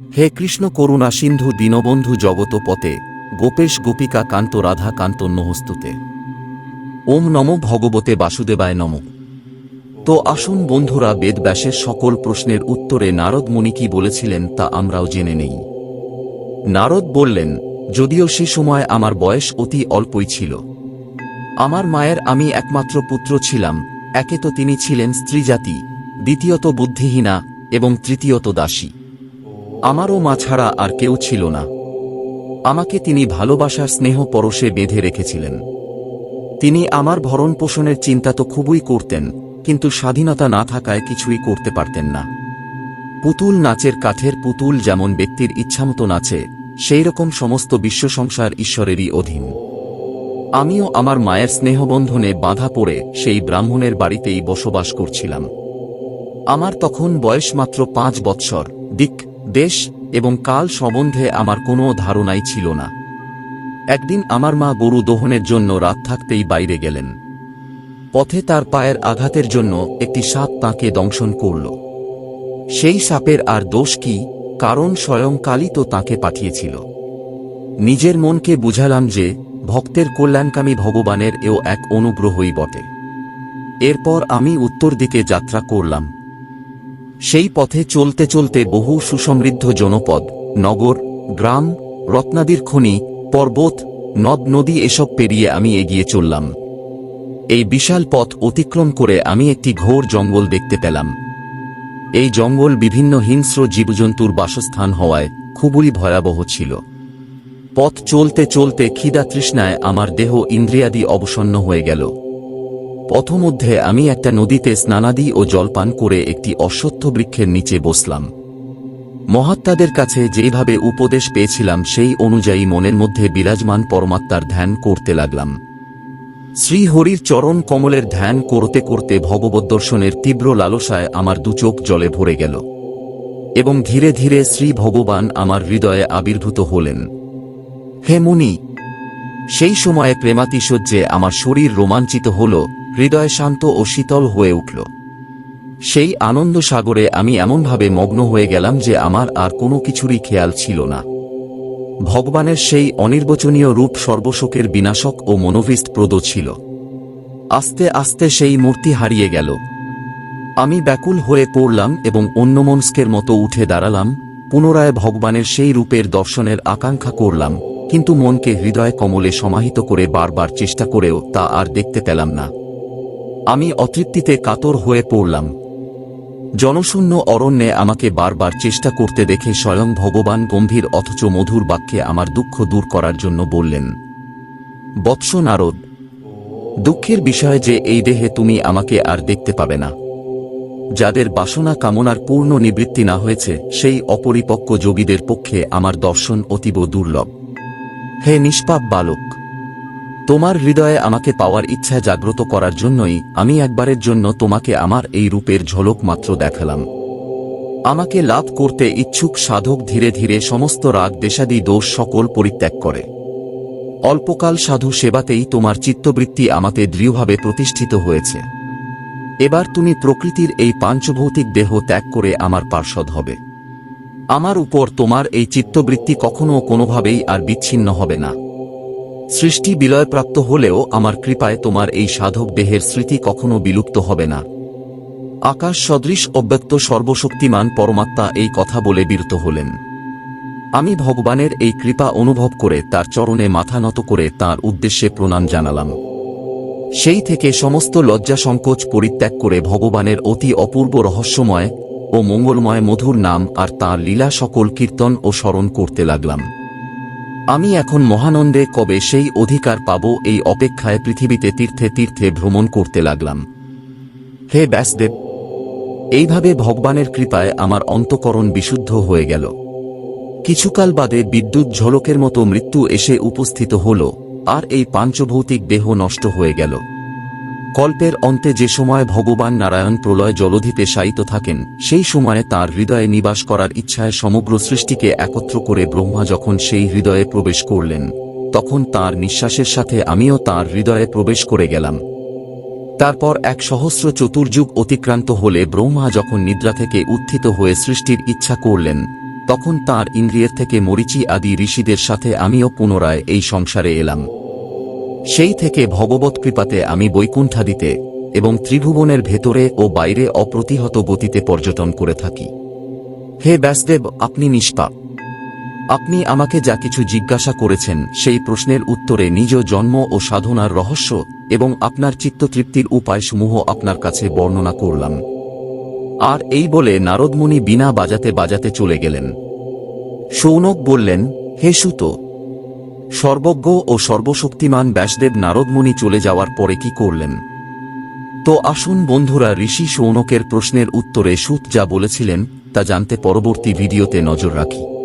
হে কৃষ্ণ করুণা সিন্ধু দীনবন্ধু জগত পতে গোপেশ গোপিকা কান্ত রাধা কান্ত নহস্তুতে ওম নম ভগবতে বাসুদেবায় নম। তো আসুন বন্ধুরা বেদব্যাসের সকল প্রশ্নের উত্তরে নারদ মুনি কি বলেছিলেন তা আমরাও জেনে নেই। নারদ বললেন, যদিও সে সময় আমার বয়স অতি অল্পই ছিল। আমার মায়ের আমি একমাত্র পুত্র ছিলাম, একে তো তিনি ছিলেন স্ত্রীজাতি, দ্বিতীয়ত বুদ্ধিহীনা এবং তৃতীয়ত দাসী। আমারও মা ছাড়া আর কেউ ছিল না। আমাকে তিনি ভালোবাসার স্নেহ পরশে বেঁধে রেখেছিলেন। তিনি আমার ভরণ পোষণের চিন্তা তো খুবই করতেন, কিন্তু স্বাধীনতা না থাকায় কিছুই করতে পারতেন না। পুতুল নাচের কাঠের পুতুল যেমন ব্যক্তির ইচ্ছামতো নাচে, সেই রকম সমস্ত বিশ্ব সংসার ঈশ্বরেরই অধীন। আমিও আমার মায়ের স্নেহবন্ধনে বাধা পড়ে সেই ব্রাহ্মণের বাড়িতেই বসবাস করছিলাম। আমার তখন বয়স মাত্র পাঁচ বৎসর, দিক দেশ এবং কাল সম্বন্ধে আমার কোনো ধারণাই ছিল না। একদিন আমার মা গরু দোহনের জন্য রাত থাকতেই বাইরে গেলেন। পথে তার পায়ের আঘাতের জন্য একটি সাপ তাঁকে দংশন করল। সেই সাপের আর দোষ কি, কারণ স্বয়ং কালী তো তাঁকে পাঠিয়েছিল। নিজের মনকে বুঝালাম যে, ভক্তের কল্যাণকামী ভগবানের এও এক অনুগ্রহই বটে। এরপর আমি উত্তর দিকে যাত্রা করলাম। সেই পথে চলতে চলতে বহু সুসমৃদ্ধ জনপদ, নগর, গ্রাম, রত্নাদির খনি, পর্বত, নদ, নদী এসব পেরিয়ে আমি এগিয়ে চললাম। এই বিশাল পথ অতিক্রম করে আমি একটি ঘোর জঙ্গল দেখতে পেলাম। এই জঙ্গল বিভিন্ন হিংস্র জীবজন্তুর বাসস্থান হওয়ায় খুবই ভয়াবহ ছিল। পথ চলতে চলতে খিদা তৃষ্ণায় আমার দেহ ইন্দ্রিয়াদি অবসন্ন হয়ে গেল। পথমধ্যে আমি একটা নদীতে স্নানাদি ও জলপান করে একটি অশ্বত্থ বৃক্ষের নিচে বসলাম। মহাত্মাদের কাছে যেভাবে উপদেশ পেয়েছিলাম, সেই অনুযায়ী মনের মধ্যে বিরাজমান পরমাত্মার ধ্যান করতে লাগলাম। শ্রীহরির চরণ কমলের ধ্যান করতে করতে ভগবত দর্শনের তীব্র লালসায় আমার দুচোখ জলে ভরে গেল এবং ধীরে ধীরে শ্রী ভগবান আমার হৃদয়ে আবির্ভূত হলেন। হে মুনি, সেই সময়ে প্রেমাতিশয্যে আমার শরীর রোমাঞ্চিত হল হৃদয় শান্ত ও শীতল হয়ে উঠল। সেই আনন্দ সাগরে আমি এমনভাবে মগ্ন হয়ে গেলাম যে আমার আর কোনো কিছুরই খেয়াল ছিল না। ভগবানের সেই অনির্বচনীয় রূপ সর্বশোকের বিনাশক ও মনোভিষ্ট প্রদ ছিল। আস্তে আস্তে সেই মূর্তি হারিয়ে গেল। আমি ব্যাকুল হয়ে পড়লাম এবং অন্যমনস্কের মতো উঠে দাঁড়ালাম, পুনরায় ভগবানের সেই রূপের দর্শনের আকাঙ্ক্ষা করলাম, কিন্তু মনকে হৃদয় কমলে সমাহিত করে বারবার চেষ্টা করেও তা আর দেখতে পেলাম না। আমি অতৃপ্তিতে কাতর হয়ে পড়লাম। জনশূন্য অরণ্যে আমাকে বারবার চেষ্টা করতে দেখে স্বয়ং ভগবান গম্ভীর অথচ মধুর বাক্যে আমার দুঃখ দূর করার জন্য বললেন, বৎস নারদ, দুঃখের বিষয় যে এই দেহে তুমি আমাকে আর দেখতে পাবে না। যাদের বাসনা কামনার পূর্ণ নিবৃত্তি না হয়েছে, সেই অপরিপক্ক যোগীদের পক্ষে আমার দর্শন অতীব দুর্লভ। হে নিষ্পাপ বালক তোমার হৃদয়ে আমাকে পাওয়ার ইচ্ছা জাগ্রত করার জন্যই আমি একবারের জন্য তোমাকে আমার এই রূপের ঝলক মাত্র দেখালাম। আমাকে লাভ করতে ইচ্ছুক সাধক ধীরে ধীরে সমস্ত রাগ, দেশাদি, দোষ সকল পরিত্যাগ করে। অল্পকাল সাধু সেবাতেই তোমার চিত্তবৃত্তি আমাতে দৃঢ়ভাবে প্রতিষ্ঠিত হয়েছে। এবার তুমি প্রকৃতির এই পাঞ্চভৌতিক দেহ ত্যাগ করে আমার পার্ষদ হবে। আমার উপর তোমার এই চিত্তবৃত্তি কখনো কোনোভাবেই আর বিচ্ছিন্ন হবে না। সৃষ্টি বিলয়প্রাপ্ত হলেও আমার কৃপায় তোমার এই সাধক দেহের স্মৃতি কখনো বিলুপ্ত হবে না। আকাশ সদৃশ অব্যক্ত সর্বশক্তিমান পরমাত্মা এই কথা বলে বিরত হলেন। আমি ভগবানের এই কৃপা অনুভব করে তার চরণে মাথা নত করে তার উদ্দেশ্যে প্রণাম জানালাম। সেই থেকে সমস্ত লজ্জা সংকোচ পরিত্যাগ করে ভগবানের অতি অপূর্ব রহস্যময় ও মঙ্গলময় মধুর নাম আর তাঁর লীলা সকল কীর্তন ও স্মরণ করতে লাগলাম। আমি এখন মহানন্দে কবে সেই অধিকার পাব এই অপেক্ষায় পৃথিবীতে তীর্থে তীর্থে ভ্রমণ করতে লাগলাম। হে ব্যাসদেব, এইভাবে ভগবানের কৃপায় আমার অন্তকরণ বিশুদ্ধ হয়ে গেল। কিছুকাল বাদে বিদ্যুৎ ঝলকের মতো মৃত্যু এসে উপস্থিত হল, আর এই পাঞ্চভৌতিক দেহ নষ্ট হয়ে গেল। কল্পের অন্তে যে সময় ভগবান নারায়ণ প্রলয় জলধিতে শায়িত থাকেন, সেই সময়ে তার হৃদয়ে নিবাস করার ইচ্ছায় সমগ্র সৃষ্টিকে একত্র করে ব্রহ্মা যখন সেই হৃদয়ে প্রবেশ করলেন, তখন তার নিঃশ্বাসের সাথে আমিও তার হৃদয়ে প্রবেশ করে গেলাম। তারপর এক সহস্র চতুর্যুগ অতিক্রান্ত হলে ব্রহ্মা যখন নিদ্রা থেকে উত্থিত হয়ে সৃষ্টির ইচ্ছা করলেন, তখন তার ইন্দ্রিয়ের থেকে মরিচি আদি ঋষিদের সাথে আমিও পুনরায় এই সংসারে এলাম। সেই থেকে ভগবত কৃপাতে আমি বৈকুণ্ঠাদিতে এবং ত্রিভুবনের ভেতরে ও বাইরে অপ্রতিহত গতিতে পর্যটন করে থাকি। হে ব্যাসদেব, আপনি নিষ্পাপ। আপনি আমাকে যা কিছু জিজ্ঞাসা করেছেন, সেই প্রশ্নের উত্তরে নিজ জন্ম ও সাধনার রহস্য এবং আপনার চিত্ততৃপ্তির উপায়সমূহ আপনার কাছে বর্ণনা করলাম। আর এই বলে নারদমুনি বিনা বাজাতে বাজাতে চলে গেলেন। সৌনক বললেন, হে সুত সর্বজ্ঞ ও সর্বশক্তিমান ব্যাসদেব নারদমণি চলে যাওয়ার পরে কি করলেন? তো আসুন বন্ধুরা ঋষি সৌনকের প্রশ্নের উত্তরে সুত যা বলেছিলেন তা জানতে পরবর্তী ভিডিওতে নজর রাখি।